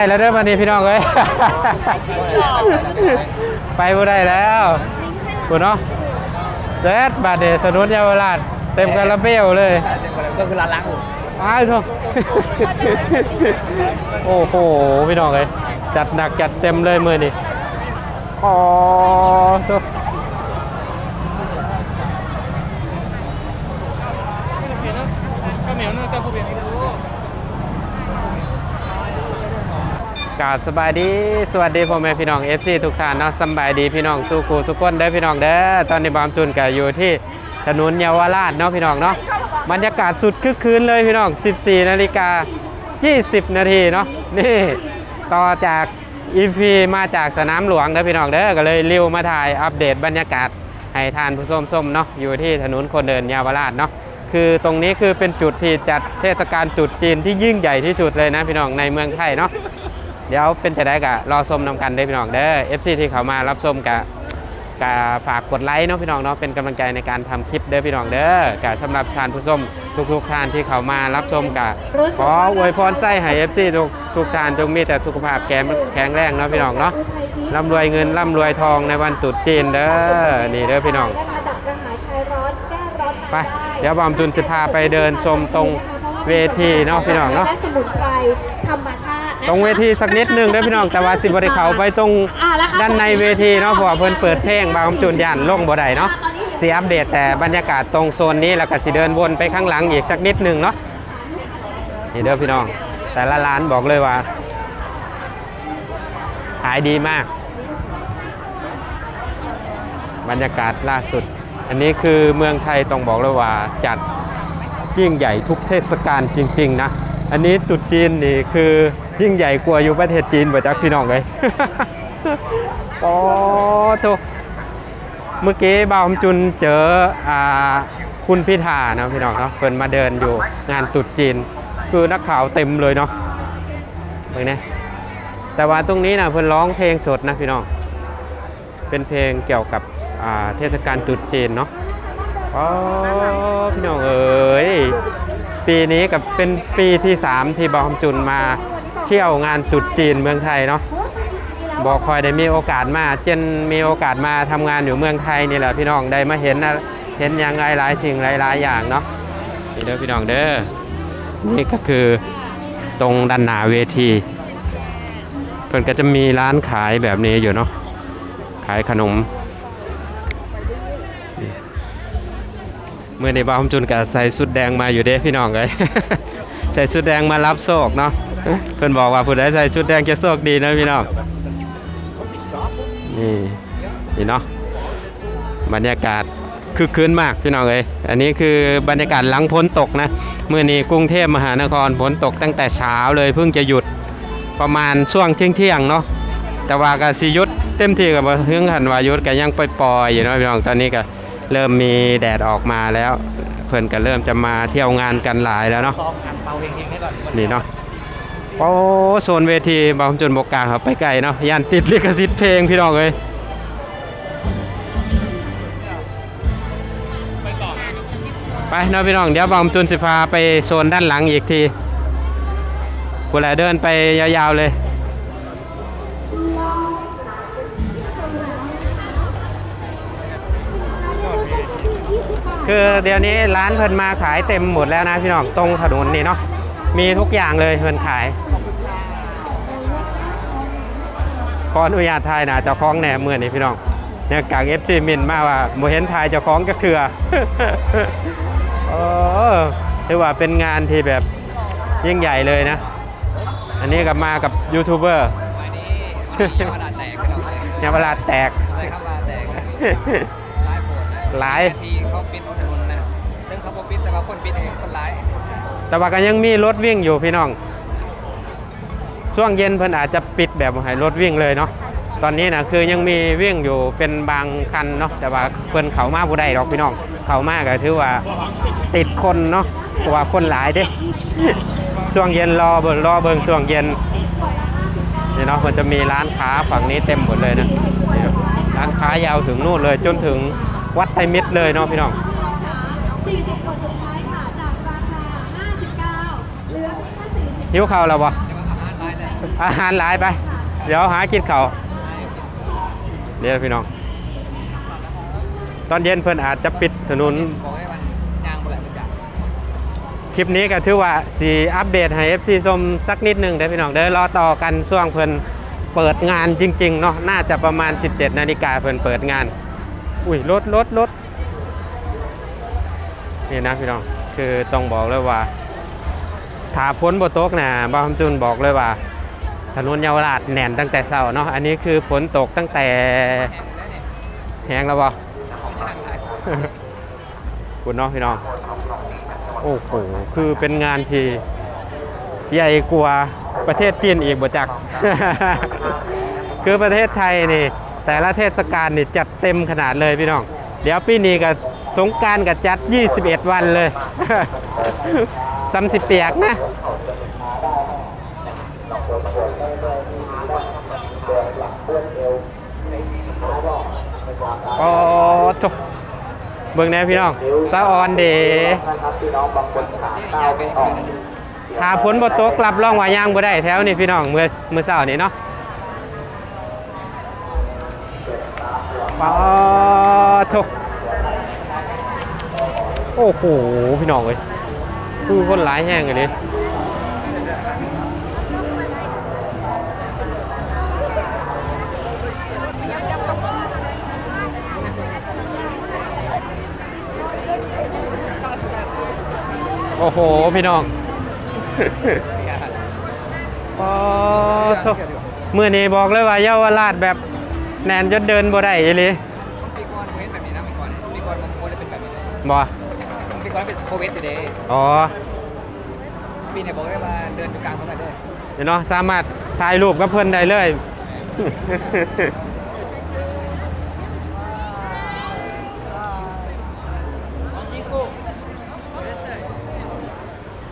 ไปแล้วเด้อวันนี้พี่น้องเอ้ย ไปบ่ได้แล้วกูเนาะเซตบาดเดสนุนเยาวราชเต็มคาราเบลเลยก็คือร้านล้างหูไปเถอะโอ้โหพี่น้องเอ้ยจัดหนักจัดเต็มเลยมือนี่อ๋อโถ่ข้าวเหนียวน่าจะผู้เปลี่ยนไม่รู้ กราบสบายดีสวัสดีพ่อแม่พี่น้อง FC ทุกท่านเนาะสบายดีพี่น้องสู้ครูสุกคนเด้อพี่น้องเด้อตอนนี้บามตุนก็อยู่ที่ถนนเยาวราชเนาะพี่น้องเนาะบรรยากาศสุดคึกคืนเลยพี่น้อง 14 นาฬิกา 20 นาทีเนาะนี่ต่อจากอีฟีมาจากสนามหลวงเด้อพี่น้องเด้อก็เลยเร็วมาถ่ายอัปเดตบรรยากาศให้ทานผู้ชมส้มเนาะอยู่ที่ถนนคนเดินเยาวราชเนาะคือตรงนี้คือเป็นจุดที่จัดเทศกาลตรุษจีนที่ยิ่งใหญ่ที่สุดเลยนะพี่น้องในเมืองไทยเนาะ เดี๋ยวเป็นจะได้กะรอชมนำกันได้อพี่น้องเด้อ FC ที่เขามารับชมกะกะฝากกดไลค์เนาะพี่น้องเนาะเป็นกำลังใจในการทำคลิปเด้อพี่น้องเด้อกะสำหรับทานผู้ชมทุกๆท่านที่เขามารับชมกะขออวยพรไส้ให้ FC ทุกทุกท่านจงมีแต่สุขภาพแข็งแข็งแรงเนาะพี่น้องเนาะร่ำรวยเงินร่ำรวยทองในวันตรุษจีนเด้อนี่เด้อพี่น้องไปเดี๋ยวบอมตุนสิพาไปเดินชมตรงเวทีเนาะพี่น้องเนาะและสมุนไพรธรรมชาติ ตรงเวทีสักนิดหนึงเด้อพี่น้องแต่ว่าสิบริเขาไปตรงอ่าแล้วค่ะด้านในเวทีเนาะเพราะว่าเพิ่นเปิดเพลงบางจุนย่านลงบ่ได้เนาะสีอัปเดตแต่บรรยากาศตรงโซนนี้แล้วก็สิเดินวนไปข้างหลังอีกสักนิดหนึงเนาะนี่เด้อพี่น้อง แต่ละร้านบอกเลยว่าขายดีมาก บรรยากาศล่าสุด อันนี้คือเมืองไทยต้องบอกเลยว่าจัดยิ่งใหญ่ทุกเทศกาลจริง ๆ นะ อันนี้ตรุษจีนนี่คือ ยิ่งใหญ่กว่าอยู่ประเทศจีนบ่จักพี่น้องเลยโอ้โถเมื่อกี้บ่าวอมจุนเจออ่าคุณพิธานะพี่น้องเนาะเพิ่นมาเดินอยู่งานตรุษจีน คือนักข่าวเต็มเลยเนาะเห็นไหมแต่ว่าตรงนี้นะเพิ่นร้องเพลงสดนะพี่น้องเป็นเพลงเกี่ยวกับเทศกาลตรุษจีนเนาะอ๋อพี่น้องเอ๋ยปีนี้กับเป็นปีที่ 3 ที่บอมจุนมา เที่ยวงานตรุษจีนเมืองไทยเนาะบอกคอยได้มีโอกาสมาเจนมีโอกาสมาทำงานอยู่เมืองไทยนี่แหละพี่น้องได้มาเห็นนะเห็นอย่างหลายๆสิ่งหลายๆอย่างเนาะนี่เด้อพี่น้องเด้อนี่ก็คือตรงด้านหน้าเวทีเพิ่นก็จะมีร้านขายแบบนี้อยู่เนาะขายขนมเมื่อในบ้านจุนกับใส่สุดแดงมาอยู่เด้พี่น้องเลยใส่สุดแดงมารับโชคเนาะ เพื่อนบอกว่าผู้ใดใส่ชุดแดงจะโชคดีนะพี่น้องนี่นี่เนาะบรรยากาศคึกคืนมากพี่น้องเลยอันนี้คือบรรยากาศหลังพ้นตกนะเมื่อนี้กรุงเทพมหานครฝนตกตั้งแต่เช้าเลยเพิ่งจะหยุดประมาณช่วงเที่ยงๆเนาะแต่ว่ากสิยุดเต็มที่กับเฮืองหันวายุดก็ยังปล่อยๆอยู่เนาะพี่น้องตอนนี้ก็เริ่มมีแดดออกมาแล้ว เพื่อนก็เริ่มจะมาเที่ยวงานกันหลายแล้วเนาะนี่เนาะ โอ้โซนเวทีบางจนบกกลางครับไปไกลเนาะยันติดลิขสิทธิ์เพลงพี่น้องเลยไปก่อนไปเนาะพี่น้องเดี๋ยวบางจุนสิพาไปโซนด้านหลังอีกทีกูแหละเดินไปยาวๆเลยคือเดี๋ยวนี้ร้านเพิ่นมาขายเต็มหมดแล้วนะพี่น้องตรงถนนนี่เนาะ มีทุกอย่างเลยเพิ่นขายขออนุญาตถ่ายหนะเจ้าของแหนเมื่อนี้พี่น้องเนี่ยกางเอฟซีมินมาว่าโมเห็นถ่ายเจ้าของก็เถื่อโอ้ถือว่าเป็นงานที่แบบยิ่งใหญ่เลยนะ อันนี้ก็มากับยูทูบเบอร์วันนี้วันนี้ยังเวลาแตกให้เราเลยเนี่ยเวลาแตกเลยครับเวลาแตกร้ายโปรดนะหลายทีเขาปิดถนนนะซึ่งเขาบอกปิดแต่ว่าคนปิดเองคนร้าย แต่ว่าก็ยังมีรถวิ่งอยู่พี่น้อง ช่วงเย็นเพิ่นอาจจะปิดแบบให้รถวิ่งเลยเนาะ ตอนนี้นะคือยังมีวิ่งอยู่เป็นบางคันเนาะ แต่ว่าเพิ่นเขามาบ่ได้หรอกพี่น้อง เขามาก็ถือว่าติดคนเนาะเพราะว่าคนหลายเด้ช่วงเย็นรอเบิ่งรอเบิ่งช่วงเย็นนี่เนาะมันจะมีร้านค้าฝั่งนี้เต็มหมดเลยนะร้านค้ายาวถึงนู่นเลยจนถึงวัดไตรมิตรเลยเนาะพี่น้อง 40คนสุดท้ายค่ะ จากราคา 59 เหิวข้าวแล้วบ่จะอาหารหลายไป เดี๋ยวหากินเขาวเดี๋ยวพี่น้อง ตอนเย็นเพิ่อนอาจจะปิดถนนคลิปนี้ก็ถือว่าสีอัปเดตให้ FC ชมสักนิดหนึ่งเด้พี่น้องเด้อรอต่อกันช่วงเพิ่นเปิดงานจริงๆเนาะน่าจะประมาณ 17 นาฬิกาเพิ่นเปิดงาน อุ้ยรถรถรถนี่นะพี่น้อง คือต้องบอกเลยว่า ถ้าพ้นบตกนะบางคำจุนบอกเลยว่า ถนนเยาวราชแน่นตั้งแต่เช้าเนาะอันนี้คือฝนตกตั้งแต่แห้งแล้วเนี่ยแห้งแล้วบ่เนายคุณเนาะพี่น้องโอ้โหคือเป็นงานที่ใหญ่กว่าประเทศจีนอีกบ่จัก คือประเทศไทยนี่ แต่ละเทศกาลนี่จัดเต็มขนาดเลยพี่น้อง เดี๋ยวปีนี้ก็สงการกับจัด 21 วันเลย ซัมสิเปียกนะโอ้ทุกเบิ่งแน่พี่น้องสะออนเดทางไปอีกเลยนะถ้าพ้นบ่ตกรับรองวายางบ่ได้แถวนี่พี่น้องเมื่อเมื่อเช้านี่เนาะปอทุกโอ้โหพี่น้องเอ้ย คือคนหลายแห้งเลยดิโอ้โห พี่น้องปอทุกมื่อนี้บอกเลยว่าเยาวราชแบบแนนจนเดินบ่ได้อีหลีปีก่อนผมเห็นแบบนี้นะปีก่อนเนี่ยปีก่อนผมโคได้เป็นแบ บนี้บ่ปีก่อนเป็นโควิดอยู่เด้อ๋อปีเนี่ยบอกได้ว่าเดินอยู่กลางถนนเลยเดี๋ยวเนาะสามารถถ่ายรูปกับเพื่อนได้เลย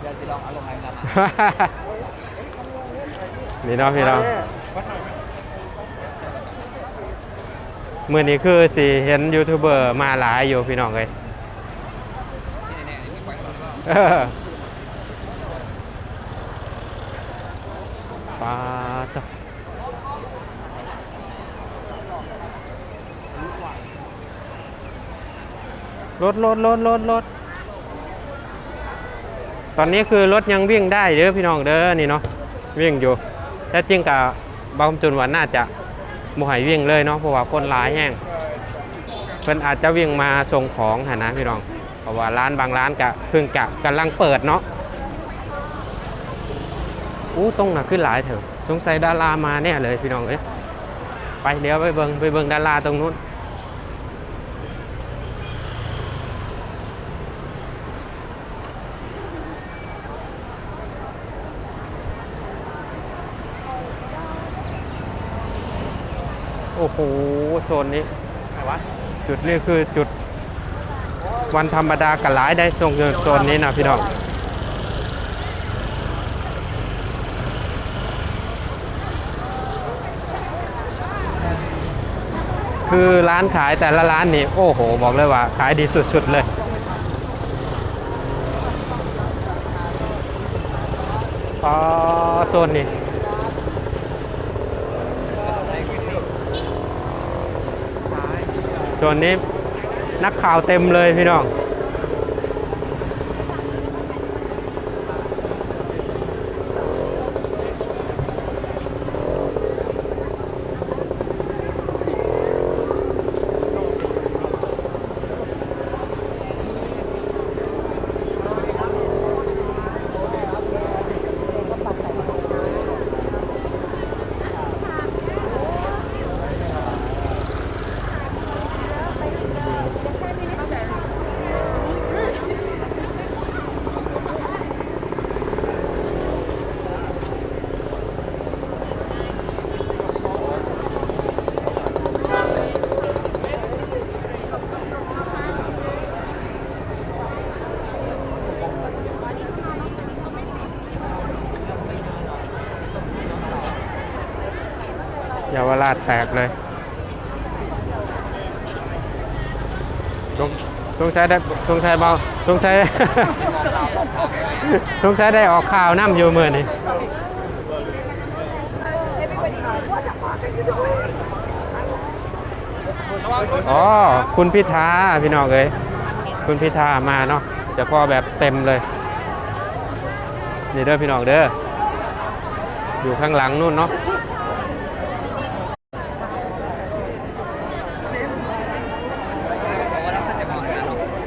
เดี๋ยวสิลองเอาลงไห้ตามมานี่เนาะพี่น้องมื่อนี้คือสิเห็นยูทูบเบอร์มาหลายอยู่พี่น้องเลยที่แน่ๆนี่มี ปาตรถรถรถรถรถตอนนี้คือรถยังวิ่งได้เด้อพี่น้องเด้อนี่เนาะวิ่งอยู่แต่จริงกับบางจุนว่าน่าจะมหายวิ่งเลยเนาะเพราะว่าคนร้ายแห้งเพิ่นอาจจะวิ่งมาส่งของหนะพี่น้อง เพราะว่าร้านบางร้านกะเพิ่งกะกำลังเปิดเนาะอู้ตรงน่ะขึ้นหลายเถอะสงสัยดารามาเนี่ยเลยพี่น้องเอ้ยไปเดี๋ยวไปเบิงไปเบิงดาราตรงนู้นโอ้โหโซนนี้ไหนวะจุดนี้คือจุด วันธรรมดากับหลายได้ส่งเงินโซนนี้นะพี่น้องคือร้านขายแต่ละร้านนี่โอ้โห บอกเลยว่า ขายดีสุด ๆ เลยอ๋อโซนนี้โซนนี้ นักข่าวเต็มเลยพี่น้อง เยาวราชแตกเลยสงสงสัยได้สงสัยเบาสงสัยสงสัยได้ออกข่าวน้ำอยู่มือนี่อ๋อ คุณพิธาพี่น้องเอ้ยคุณพิธามาเนาะจะพอแบบเต็มเลย นี่เด้อพี่น้องเด้ออยู่ข้างหลังนู่นเนาะ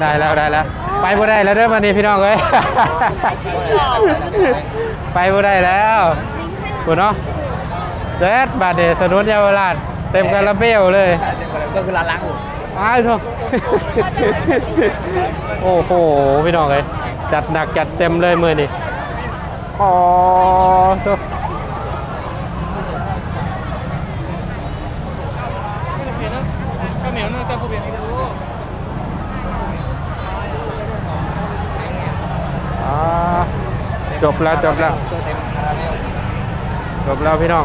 ได้แล้วได้แล้ว ไปบ่ได้แล้วเด้อวันนี้พี่น้องเอ้ย ไปบ่ได้แล้วคุณเนาะเซตบาทเดสนุนเยาวราชเต็มคาราเบลเลยก็คือร้านล้างหูอ้าวทุกโอ้โหพี่น้องเอ้ยจัดหนักจัดเต็มเลยมือนี่อ๋อทุก จบแล้วจบแล้วจบแล้วพี่น้อง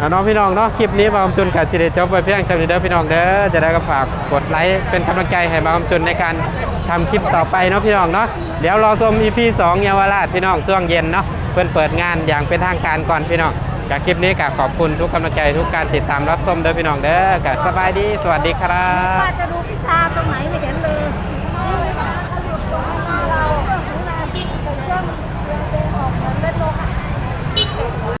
อะน้องพี่น้องเนาะคลิปนี้มาอมจุนกับสิเดจบไปเพียงเท่านี้เด้อพี่น้องเด้อจะได้ก็ฝากกดไลค์เป็นกำลังใจให้มาอมจุนในการทำคลิปต่อไปเนาะพี่น้องเนาะเดี๋ยวรอชม EP 2เยาวราชพี่น้องช่วงเย็นเนาะเพื่อนเปิดงานอย่างเป็นทางการก่อนพี่น้องกับคลิปนี้ก็ขอบคุณทุกกำลังใจทุกการติดตามรับชมเด้อพี่น้องเด้อกับสบายดีสวัสดีครับป้าจะรู้พิธาตรงไหนไม่เห็น